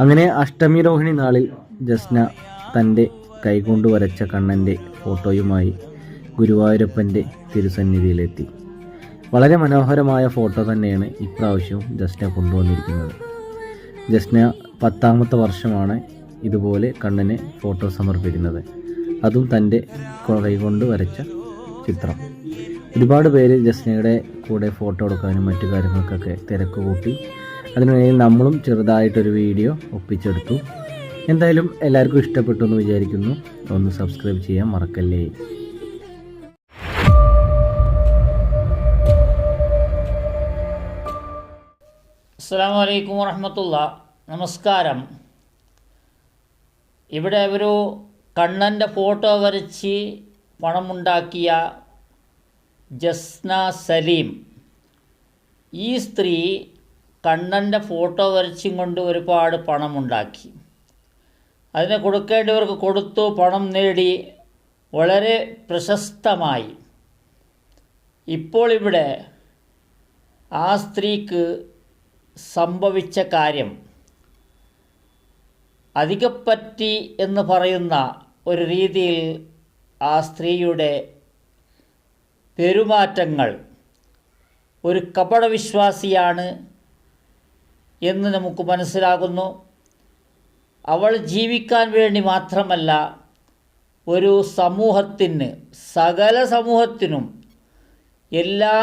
അങ്ങനെ അഷ്ടമി രോഹിണി നാളിൽ ജസ്ന തന്റെ കൈകൊണ്ട് വരച്ച കണ്ണന്റെ ഫോട്ടോയുമായി ഗുരുവായൂരപ്പന്റെ തിരുസന്നിധിയിലെത്തി. വളരെ മനോഹരമായ ഫോട്ടോ തന്നെയാണ് ഇപ്രാവശ്യവും ജസ്ന കൊണ്ടുവന്നിരിക്കുന്നത്. ജസ്ന പത്താമത്തെ വർഷമാണ് ഇതുപോലെ കണ്ണന് ഫോട്ടോ സമർപ്പിക്കുന്നത്. അതും തന്റെ കൈകൊണ്ട് വരച്ച ചിത്രം. ഒരുപാട് പേര് ജസ്നയുടെ കൂടെ ഫോട്ടോ എടുക്കാനും മറ്റു കാര്യങ്ങൾക്കൊക്കെ തിരക്ക് കൂട്ടി അതിനിടയിൽ നമ്മളും ചെറുതായിട്ടൊരു വീഡിയോ ഒപ്പിച്ചെടുത്തു. എന്തായാലും എല്ലാവർക്കും ഇഷ്ടപ്പെട്ടു എന്ന് വിചാരിക്കുന്നു. ഒന്ന് സബ്സ്ക്രൈബ് ചെയ്യാൻ മറക്കല്ലേ? അസ്സാം വലൈക്കും വറഹമത്തുള്ള. നമസ്കാരം. ഇവിടെ ഒരു കണ്ണന്റെ ഫോട്ടോ വരച്ച് പണമുണ്ടാക്കിയ ജസ്ന സലീം. ഈ സ്ത്രീ കണ്ണന്റെ ഫോട്ടോ വരച്ചും കൊണ്ട് ഒരുപാട് പണമുണ്ടാക്കി അതിനെ കൊടുക്കേണ്ടവർക്ക് കൊടുത്തു പണം നേടി. വളരെ പ്രശസ്തമായി. ഇപ്പോൾ ഇവിടെ ആ സ്ത്രീക്ക് സംഭവിച്ച കാര്യം അധികപ്പറ്റി എന്ന് പറയുന്ന ഒരു രീതിയിൽ ആ സ്ത്രീയുടെ പെരുമാറ്റങ്ങൾ ഒരു കപടവിശ്വാസിയാണ് എന്ന് നമുക്ക് മനസ്സിലാകുന്നു. അവൾ ജീവിക്കാൻ വേണ്ടി മാത്രമല്ല ഒരു സമൂഹത്തിന് സകല സമൂഹത്തിനും എല്ലാ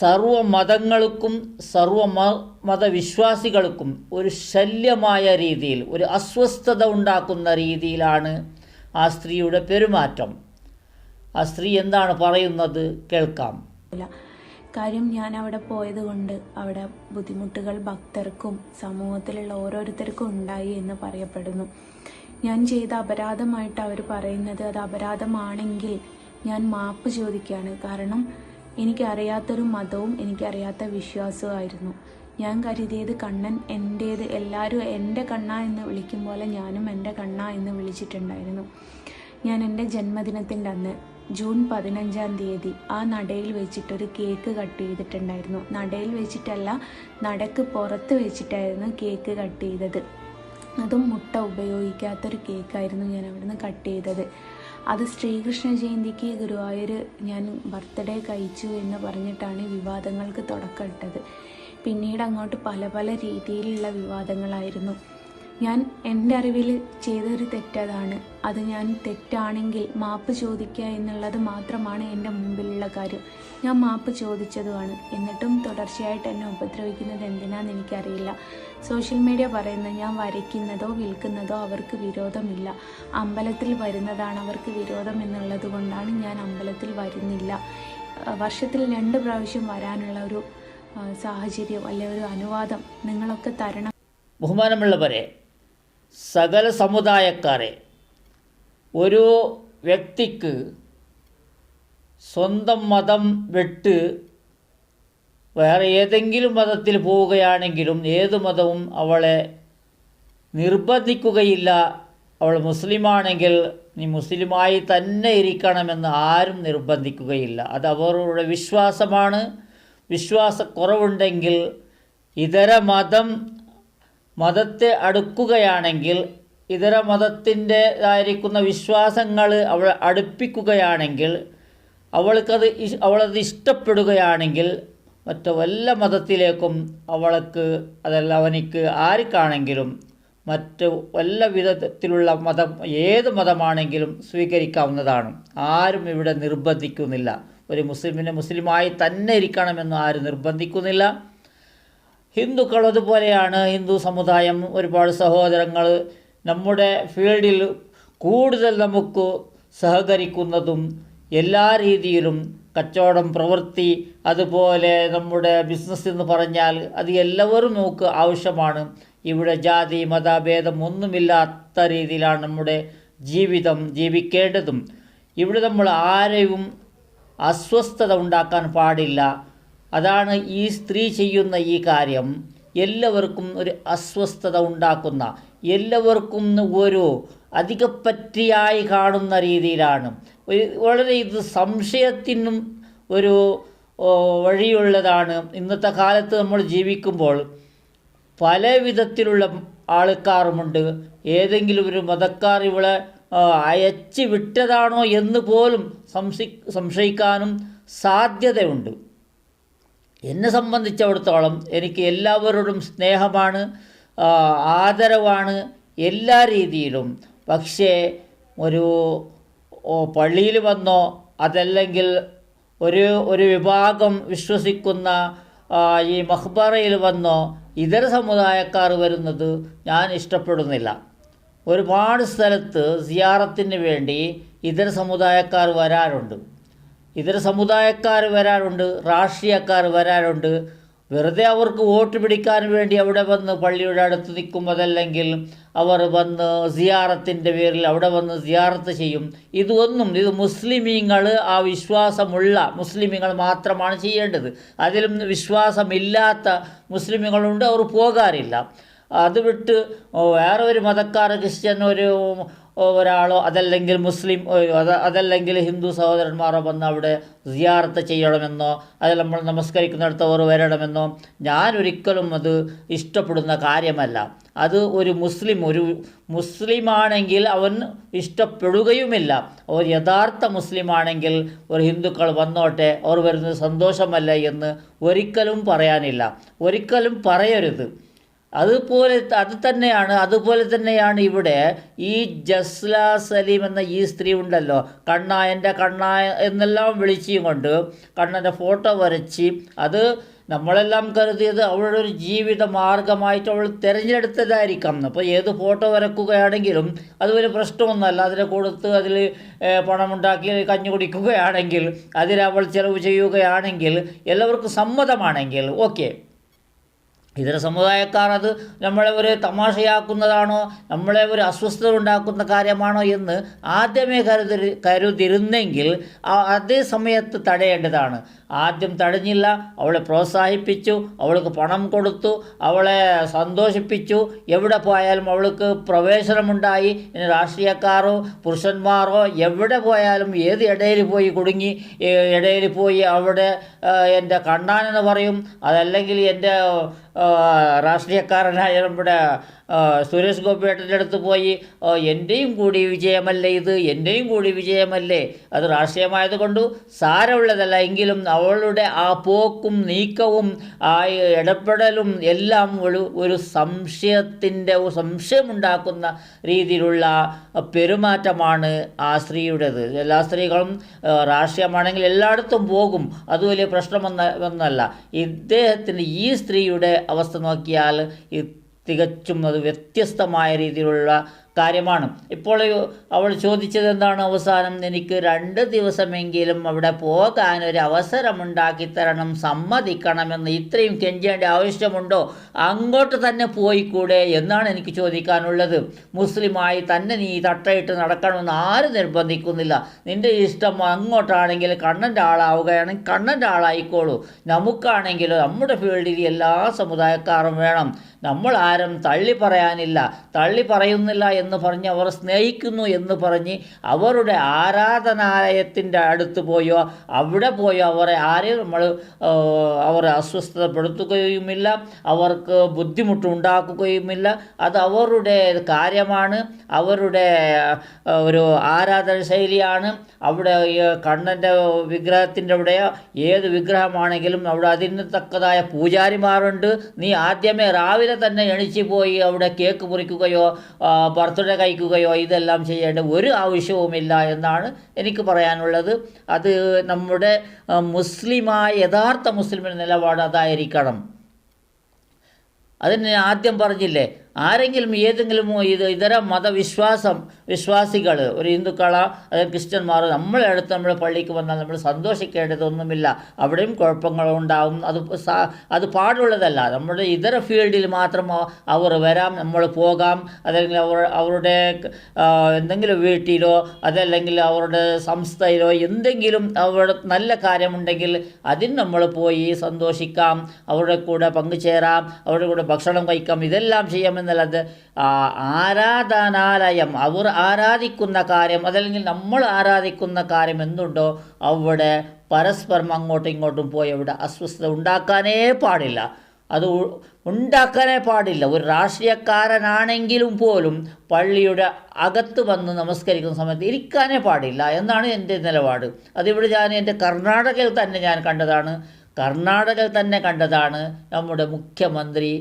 സർവ മതങ്ങൾക്കും സർവ മതവിശ്വാസികൾക്കും ഒരു ശല്യമായ രീതിയിൽ ഒരു അസ്വസ്ഥത ഉണ്ടാക്കുന്ന രീതിയിലാണ് ആ സ്ത്രീയുടെ പെരുമാറ്റം. ആ സ്ത്രീ എന്താണ് പറയുന്നത്? കേൾക്കാം. കാര്യം ഞാൻ അവിടെ പോയത് കൊണ്ട് അവിടെ ബുദ്ധിമുട്ടുകൾ ഭക്തർക്കും സമൂഹത്തിലുള്ള ഓരോരുത്തർക്കും ഉണ്ടായി എന്ന് പറയപ്പെടുന്നു. ഞാൻ ചെയ്ത അപരാധമായിട്ട് അവർ പറയുന്നത് അത് അപരാധമാണെങ്കിൽ ഞാൻ മാപ്പ് ചോദിക്കുകയാണ്. കാരണം എനിക്കറിയാത്തൊരു മതവും എനിക്കറിയാത്ത വിശ്വാസവുമായിരുന്നു ഞാൻ കരുതിയത് കണ്ണൻ എന്റേത് എല്ലാവരും എന്റെ കണ്ണ എന്ന് വിളിക്കും പോലെ ഞാനും എന്റെ കണ്ണ എന്ന് വിളിച്ചിട്ടുണ്ടായിരുന്നു. ഞാൻ എന്റെ ജന്മദിനത്തിന്റെ അന്ന് ജൂൺ പതിനഞ്ചാം തീയതി ആ നടയിൽ വെച്ചിട്ടൊരു കേക്ക് കട്ട് ചെയ്തിട്ടുണ്ടായിരുന്നു. നടയിൽ വെച്ചിട്ടല്ല നടക്ക് പുറത്ത് വെച്ചിട്ടായിരുന്നു കേക്ക് കട്ട് ചെയ്തത്. അതും മുട്ട ഉപയോഗിക്കാത്തൊരു കേക്കായിരുന്നു ഞാൻ അവിടുന്ന് കട്ട് ചെയ്തത്. അത് ശ്രീകൃഷ്ണ ജയന്തിക്ക് ഗുരുവായൂർ ഞാൻ ബർത്ത്ഡേ കഴിച്ചു എന്ന് പറഞ്ഞിട്ടാണ് വിവാദങ്ങൾക്ക് തുടക്കമിട്ടത്. പിന്നീട് അങ്ങോട്ട് പല പല രീതിയിലുള്ള വിവാദങ്ങളായിരുന്നു. ഞാൻ എന്റെ അറിവിൽ ചെയ്തൊരു തെറ്റതാണ്. അത് ഞാൻ തെറ്റാണെങ്കിൽ മാപ്പ് ചോദിക്കുക എന്നുള്ളത് മാത്രമാണ് എന്റെ മുമ്പിലുള്ള കാര്യം. ഞാൻ മാപ്പ് ചോദിച്ചതുമാണ്. എന്നിട്ടും തുടർച്ചയായിട്ട് എന്നെ ഉപദ്രവിക്കുന്നത് എന്തിനാന്ന് എനിക്കറിയില്ല. സോഷ്യൽ മീഡിയ പറയുന്നത് ഞാൻ വരയ്ക്കുന്നതോ വിൽക്കുന്നതോ അവർക്ക് വിരോധമില്ല. അമ്പലത്തിൽ വരുന്നതാണ് അവർക്ക് വിരോധം എന്നുള്ളത് കൊണ്ടാണ് ഞാൻ അമ്പലത്തിൽ വരുന്നില്ല. വർഷത്തിൽ രണ്ട് പ്രാവശ്യം വരാനുള്ള ഒരു സാഹചര്യം അല്ലെ ഒരു അനുവാദം നിങ്ങളൊക്കെ തരണം. ബഹുമാനമുള്ളവരെ സകല സമുദായക്കാരെ ഒരു വ്യക്തിക്ക് സ്വന്തം മതം വിട്ട് വേറെ ഏതെങ്കിലും മതത്തിൽ പോവുകയാണെങ്കിലും ഏത് മതവും അവളെ നിർബന്ധിക്കുകയില്ല. അവൾ മുസ്ലിമാണെങ്കിൽ നീ മുസ്ലിമായി തന്നെ ഇരിക്കണമെന്ന് ആരും നിർബന്ധിക്കുകയില്ല. അത് അവരുടെ വിശ്വാസമാണ്. വിശ്വാസക്കുറവുണ്ടെങ്കിൽ ഇതര മതം മതത്തെ അടുക്കുകയാണെങ്കിൽ ഇതര മതത്തിന്റെതായിരിക്കുന്ന വിശ്വാസങ്ങൾ അവൾ അടുപ്പിക്കുകയാണെങ്കിൽ അവൾക്കത് അവളത് ഇഷ്ടപ്പെടുകയാണെങ്കിൽ മറ്റു വല്ല മതത്തിലേക്കും അവൾക്ക് അതല്ല അവനിക്ക് ആർക്കാണെങ്കിലും മറ്റ് വല്ല വിധത്തിലുള്ള മതം ഏത് മതമാണെങ്കിലും സ്വീകരിക്കാവുന്നതാണ്. ആരും ഇവിടെ നിർബന്ധിക്കുന്നില്ല. ഒരു മുസ്ലിമിനെ മുസ്ലിമായി തന്നെ ഇരിക്കണമെന്ന് ആരും നിർബന്ധിക്കുന്നില്ല. ഹിന്ദുക്കൾ അതുപോലെയാണ് ഹിന്ദു സമുദായം. ഒരുപാട് സഹോദരങ്ങൾ നമ്മുടെ ഫീൽഡിൽ കൂടുതൽ നമുക്ക് സഹകരിക്കുന്നതും എല്ലാ രീതിയിലും കച്ചവടം പ്രവൃത്തി അതുപോലെ നമ്മുടെ ബിസിനസ് എന്ന് പറഞ്ഞാൽ അത് എല്ലാവരും നമുക്ക് ആവശ്യമാണ്. ഇവിടെ ജാതി മതഭേദം ഒന്നുമില്ലാത്ത രീതിയിലാണ് നമ്മുടെ ജീവിതം ജീവിക്കേണ്ടതും. ഇവിടെ നമ്മൾ ആരെയും അസ്വസ്ഥത ഉണ്ടാക്കാൻ പാടില്ല. അതാണ് ഈ സ്ത്രീ ചെയ്യുന്ന ഈ കാര്യം. എല്ലാവർക്കും ഒരു അസ്വസ്ഥത ഉണ്ടാക്കുന്ന എല്ലാവർക്കും ഒരു അധികപ്പറ്റിയായി കാണുന്ന രീതിയിലാണ്. വളരെ ഇത് സംശയത്തിനും ഒരു വഴിയുള്ളതാണ്. ഇന്നത്തെ കാലത്ത് നമ്മൾ ജീവിക്കുമ്പോൾ പല വിധത്തിലുള്ള ആൾക്കാരുമുണ്ട്. ഏതെങ്കിലും ഒരു മതക്കാർ ഇവളെ അയച്ചു വിട്ടതാണോ എന്ന് പോലും സംശയി സംശയിക്കാനും സാധ്യതയുണ്ട്. എന്നെ സംബന്ധിച്ചിടത്തോളം എനിക്ക് എല്ലാവരോടും സ്നേഹമാണ് ആദരവാണ് എല്ലാ രീതിയിലും. പക്ഷേ ഒരു പള്ളിയിൽ വന്നോ അതല്ലെങ്കിൽ ഒരു ഒരു വിഭാഗം വിശ്വസിക്കുന്ന ഈ മഹ്ബറയിൽ വന്നോ ഇതര സമുദായക്കാർ വരുന്നത് ഞാൻ ഇഷ്ടപ്പെടുന്നില്ല. ഒരുപാട് സ്ഥലത്ത് സിയാറത്തിന് വേണ്ടി ഇതര സമുദായക്കാർ വരാറുണ്ട്. ഇതര സമുദായക്കാർ വരാറുണ്ട് രാഷ്ട്രീയക്കാർ വരാറുണ്ട്. വെറുതെ അവർക്ക് വോട്ട് പിടിക്കാൻ വേണ്ടി അവിടെ വന്ന് പള്ളിയുടെ അടുത്ത് നിൽക്കും അതല്ലെങ്കിൽ അവർ വന്ന് സിയാറത്തിന്റെ പേരിൽ അവിടെ വന്ന് സിയാറത്ത് ചെയ്യും. ഇതൊന്നും ഇത് മുസ്ലിമീങ്ങൾ ആ വിശ്വാസമുള്ള മുസ്ലിമീങ്ങൾ മാത്രമാണ് ചെയ്യേണ്ടത്. അതിലും വിശ്വാസമില്ലാത്ത മുസ്ലിമീങ്ങളുണ്ട് അവർ പോകാറില്ല. അത് വിട്ട് വേറെ ഒരു മതക്കാർ ക്രിസ്ത്യൻ ഒരു ഒരാളോ അതല്ലെങ്കിൽ മുസ്ലിം അതല്ലെങ്കിൽ ഹിന്ദു സഹോദരന്മാരോ വന്ന് അവിടെ സിയാർത്ത് ചെയ്യണമെന്നോ അതിൽ നമ്മൾ നമസ്കരിക്കുന്നിടത്ത് അവർ വരണമെന്നോ ഞാൻ ഒരിക്കലും അത് ഇഷ്ടപ്പെടുന്ന കാര്യമല്ല. അത് ഒരു മുസ്ലിം ഒരു മുസ്ലിമാണെങ്കിൽ അവൻ ഇഷ്ടപ്പെടുകയുമില്ല. അവർ യഥാർത്ഥ മുസ്ലിമാണെങ്കിൽ ഒരു ഹിന്ദുക്കൾ വന്നോട്ടെ അവർ വരുന്നത് സന്തോഷമല്ല എന്ന് ഒരിക്കലും പറയാനില്ല. ഒരിക്കലും പറയരുത്. അതുപോലെ അത് തന്നെയാണ് അതുപോലെ തന്നെയാണ് ഇവിടെ ഈ ജസ്ല സലീം എന്ന ഈ സ്ത്രീ ഉണ്ടല്ലോ. കണ്ണ കണ്ണായ കണ്ണ എന്നെല്ലാം വിളിച്ചും കൊണ്ട് കണ്ണന്റെ ഫോട്ടോ വരച്ച് അത് നമ്മളെല്ലാം കരുതിയത് അവളുടെ ഒരു ജീവിത മാർഗമായിട്ട് അവൾ തിരഞ്ഞെടുത്തതായിരിക്കാം. അപ്പോൾ ഏത് ഫോട്ടോ വരക്കുകയാണെങ്കിലും അത് വലിയ പ്രശ്നമൊന്നുമല്ല. അതിനെ കൊടുത്ത് അതിൽ പണമുണ്ടാക്കി കഞ്ഞു കുടിക്കുകയാണെങ്കിൽ അതിൽ അവൾ ചിലവ് ചെയ്യുകയാണെങ്കിൽ എല്ലാവർക്കും സമ്മതമാണെങ്കിൽ ഓക്കെ. ഇതര സമുദായക്കാർ അത് നമ്മളെ ഒരു തമാശയാക്കുന്നതാണോ നമ്മളെ ഒരു അസ്വസ്ഥത ഉണ്ടാക്കുന്ന കാര്യമാണോ എന്ന് ആദ്യമേ കരുതി കരുതിരുന്നെങ്കിൽ അതേ സമയത്ത് തടയേണ്ടതാണ്. ആദ്യം തടഞ്ഞില്ല അവളെ പ്രോത്സാഹിപ്പിച്ചു അവൾക്ക് പണം കൊടുത്തു അവളെ സന്തോഷിപ്പിച്ചു. എവിടെ പോയാലും അവൾക്ക് പ്രവേശനമുണ്ടായി. ഇനി രാഷ്ട്രീയക്കാരോ പുരുഷന്മാരോ എവിടെ പോയാലും ഏത് ഇടയിൽ പോയി കുടുങ്ങി ഇടയിൽ പോയി അവിടെ എന്റെ കണ്ണാനെന്ന് പറയും. അതല്ലെങ്കിൽ എന്റെ രാഷ്ട്രീയക്കാരനായ നമ്മുടെ സുരേഷ് ഗോപിയേട്ടന്റെ അടുത്ത് പോയി എന്റെയും കൂടി വിജയമല്ലേ ഇത്? എന്റെയും കൂടി വിജയമല്ലേ? അത് രാഷ്ട്രീയമായതുകൊണ്ട് സാരമുള്ളതല്ല. എങ്കിലും അവളുടെ ആ പോക്കും നീക്കവും ആ ഇടപെടലും എല്ലാം ഒരു ഒരു സംശയത്തിന്റെ സംശയമുണ്ടാക്കുന്ന രീതിയിലുള്ള പെരുമാറ്റമാണ് ആ സ്ത്രീയുടേത്. എല്ലാ സ്ത്രീകളും രാഷ്ട്രീയമാണെങ്കിൽ എല്ലായിടത്തും പോകും. അത് വലിയ പ്രശ്നമെന്ന ഒന്നല്ല ഇദ്ദേഹത്തിന് ഈ സ്ത്രീയുടെ അവസ്ഥ നോക്കിയാൽ തികച്ചും അത് വ്യത്യസ്തമായ രീതിയിലുള്ള കാര്യമാണ്. ഇപ്പോൾ അവൾ ചോദിച്ചത് എന്താണ് അവസാനം? എനിക്ക് രണ്ട് ദിവസമെങ്കിലും അവിടെ പോകാൻ ഒരു അവസരമുണ്ടാക്കി തരണം സമ്മതിക്കണമെന്ന് ഇത്രയും കെഞ്ചേണ്ട ആവശ്യമുണ്ടോ? അങ്ങോട്ട് തന്നെ പോയിക്കൂടെ എന്നാണ് എനിക്ക് ചോദിക്കാനുള്ളത്. മുസ്ലിമായി തന്നെ നീ തട്ടയിട്ട് നടക്കണമെന്ന് ആരും നിർബന്ധിക്കുന്നില്ല. നിന്റെ ഇഷ്ടം അങ്ങോട്ടാണെങ്കിൽ കണ്ണന്റെ ആളാവുകയാണെങ്കിൽ കണ്ണന്റെ ആളായിക്കോളൂ. നമുക്കാണെങ്കിലും നമ്മുടെ ഫീൽഡിൽ എല്ലാ സമുദായക്കാരും വേണം. നമ്മൾ ആരും തള്ളി പറയാനില്ല തള്ളി പറയുന്നില്ല എന്ന് പറഞ്ഞ് അവർ സ്നേഹിക്കുന്നു എന്ന് പറഞ്ഞ് അവരുടെ ആരാധനാലയത്തിന്റെ അടുത്ത് പോയോ അവിടെ പോയോ അവരെ ആരെയും നമ്മൾ അവരെ അസ്വസ്ഥതപ്പെടുത്തുകയുമില്ല അവർക്ക് ബുദ്ധിമുട്ടുണ്ടാക്കുകയുമില്ല. അത് അവരുടെ കാര്യമാണ് അവരുടെ ഒരു ആരാധന ശൈലിയാണ്. അവിടെ കണ്ണന്റെ വിഗ്രഹത്തിന്റെ അവിടെ ഏത് വിഗ്രഹമാണെങ്കിലും അവിടെ അതിന് തക്കതായ പൂജാരിമാരുണ്ട്. നീ ആദ്യമേ രാവിലെ തന്നെ എണിച്ച് പോയി അവിടെ കേക്ക് മുറിക്കുകയോ ബർത്ത്ഡേ കഴിക്കുകയോ ഇതെല്ലാം ചെയ്യേണ്ട ഒരു ആവശ്യവുമില്ല എന്നാണ് എനിക്ക് പറയാനുള്ളത്. അത് നമ്മുടെ മുസ്ലിമായ യഥാർത്ഥ മുസ്ലിമിന്റെ നിലപാട് അതായിരിക്കണം. അതിന് ആദ്യം പറഞ്ഞില്ലേ ആരെങ്കിലും ഏതെങ്കിലും ഇത് ഇതര മതവിശ്വാസം വിശ്വാസികൾ ഒരു ഹിന്ദുക്കളോ അതായത് ക്രിസ്ത്യന്മാർ നമ്മളെ അടുത്ത് നമ്മൾ പള്ളിക്ക് വന്നാൽ നമ്മൾ സന്തോഷിക്കേണ്ടതൊന്നുമില്ല. അവിടെയും കുഴപ്പങ്ങളുണ്ടാവും അത് അത് പാടുള്ളതല്ല. നമ്മുടെ ഇതര ഫീൽഡിൽ മാത്രം അവർ വരാം നമ്മൾ പോകാം. അതല്ലെങ്കിൽ അവർ അവരുടെ എന്തെങ്കിലും വീട്ടിലോ അതല്ലെങ്കിൽ അവരുടെ സംസ്ഥയിലോ എന്തെങ്കിലും അവരുടെ നല്ല കാര്യമുണ്ടെങ്കിൽ അതിന് നമ്മൾ പോയി സന്തോഷിക്കാം. അവരുടെ കൂടെ പങ്കുചേരാം. അവരുടെ കൂടെ ഭക്ഷണം കഴിക്കാം. ഇതെല്ലാം ചെയ്യാമെന്നല്ലാതെ ആ, ആരാധനാലയം അവർ ആരാധിക്കുന്ന കാര്യം അതല്ലെങ്കിൽ നമ്മൾ ആരാധിക്കുന്ന കാര്യം എന്തുണ്ടോ അവിടെ പരസ്പരം അങ്ങോട്ടും ഇങ്ങോട്ടും പോയി അവിടെ അസ്വസ്ഥത ഉണ്ടാക്കാനേ പാടില്ല. അത് ഉണ്ടാക്കാനേ പാടില്ല. ഒരു രാഷ്ട്രീയക്കാരനാണെങ്കിലും പോലും പള്ളിയുടെ അകത്ത് വന്ന് നമസ്കരിക്കുന്ന സമയത്ത് ഇരിക്കാനേ പാടില്ല എന്നാണ് എന്റെ നിലപാട്. അതിവിടെ ഞാൻ എന്റെ കർണാടകയിൽ തന്നെ ഞാൻ കണ്ടതാണ്. കർണാടകയിൽ തന്നെ കണ്ടതാണ് നമ്മുടെ മുഖ്യമന്ത്രി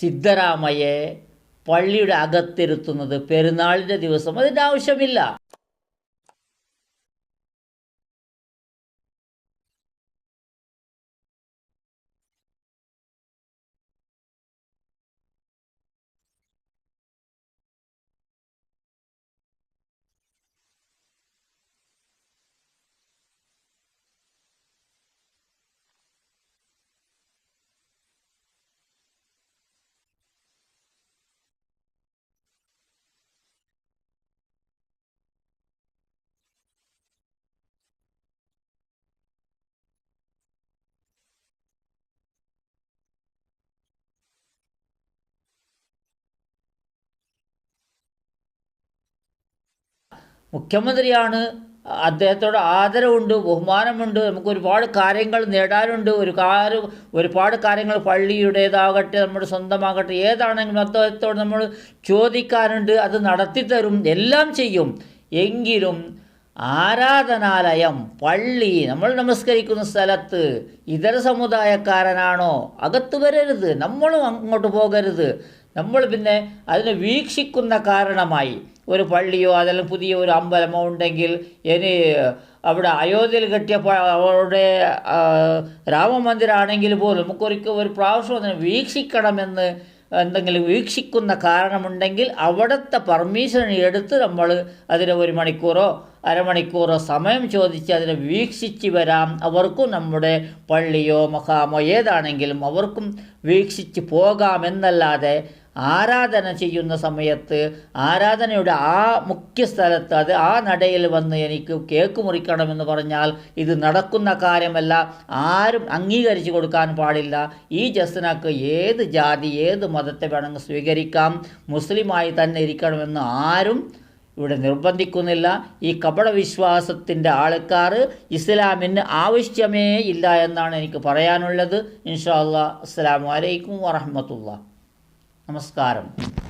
സിദ്ധരാമയ്യെ പള്ളിയുടെ അകത്തിരുത്തുന്നത് പെരുന്നാളിന്റെ ദിവസം. അതിന്റെ ആവശ്യമില്ല. മുഖ്യമന്ത്രിയാണ് അദ്ദേഹത്തോട് ആദരവുണ്ട് ബഹുമാനമുണ്ട്. നമുക്ക് ഒരുപാട് കാര്യങ്ങൾ നേടാനുണ്ട്. ഒരു കാര്യം ഒരുപാട് കാര്യങ്ങൾ പള്ളിയുടേതാകട്ടെ നമ്മുടെ സ്വന്തമാകട്ടെ ഏതാണെങ്കിലും അദ്ദേഹത്തോട് നമ്മൾ ചോദിക്കാനുണ്ട് അത് നടത്തിത്തരും എല്ലാം ചെയ്യും. എങ്കിലും ആരാധനാലയം പള്ളി നമ്മൾ നമസ്കരിക്കുന്ന സ്ഥലത്ത് ഇതര സമുദായക്കാരനാണോ? അകത്ത് വരരുത്. നമ്മളും അങ്ങോട്ട് പോകരുത്. നമ്മൾ പിന്നെ അതിനെ വീക്ഷിക്കുന്ന കാരണമായി. ഒരു പള്ളിയോ അതെല്ലാം പുതിയ ഒരു അമ്പലമോ ഉണ്ടെങ്കിൽ ഇനി അവിടെ അയോധ്യയിൽ കെട്ടിയ അവരുടെ രാമമന്ദിരമാണെങ്കിൽ പോലും നമുക്കൊരിക്കൽ ഒരു പ്രാവശ്യം അതിനെ വീക്ഷിക്കണമെന്ന് എന്തെങ്കിലും വീക്ഷിക്കുന്ന കാരണമുണ്ടെങ്കിൽ അവിടുത്തെ പെർമിഷൻ എടുത്ത് നമ്മൾ അതിനെ ഒരു മണിക്കൂറോ അരമണിക്കൂറോ സമയം ചോദിച്ച് അതിനെ വീക്ഷിച്ച് വരാം. അവർക്കും നമ്മുടെ പള്ളിയോ മഹാമോ ഏതാണെങ്കിലും അവർക്കും വീക്ഷിച്ച് പോകാമെന്നല്ലാതെ ആരാധന ചെയ്യുന്ന സമയത്ത് ആരാധനയുടെ ആ മുഖ്യ സ്ഥലത്ത് അത് ആ നടയിൽ വന്ന് എനിക്ക് കേക്ക് മുറിക്കണമെന്ന് പറഞ്ഞാൽ ഇത് നടക്കുന്ന കാര്യമല്ല. ആരും അംഗീകരിച്ചു കൊടുക്കാൻ പാടില്ല. ഈ ജസ്നക്ക് ഏത് ജാതി ഏത് മതത്തെ വേണമെങ്കിൽ സ്വീകരിക്കാം. മുസ്ലിമായി തന്നെ ഇരിക്കണമെന്ന് ആരും ഇവിടെ നിർബന്ധിക്കുന്നില്ല. ഈ കപട വിശ്വാസത്തിന്റെ ആൾക്കാർ ഇസ്ലാമിന് ആവശ്യമേ ഇല്ല എന്നാണ് എനിക്ക് പറയാനുള്ളത്. ഇൻഷാ അല്ലാ അസ്സാം വലൈക്കും വറഹമത്തുള്ള നമസ്കാരം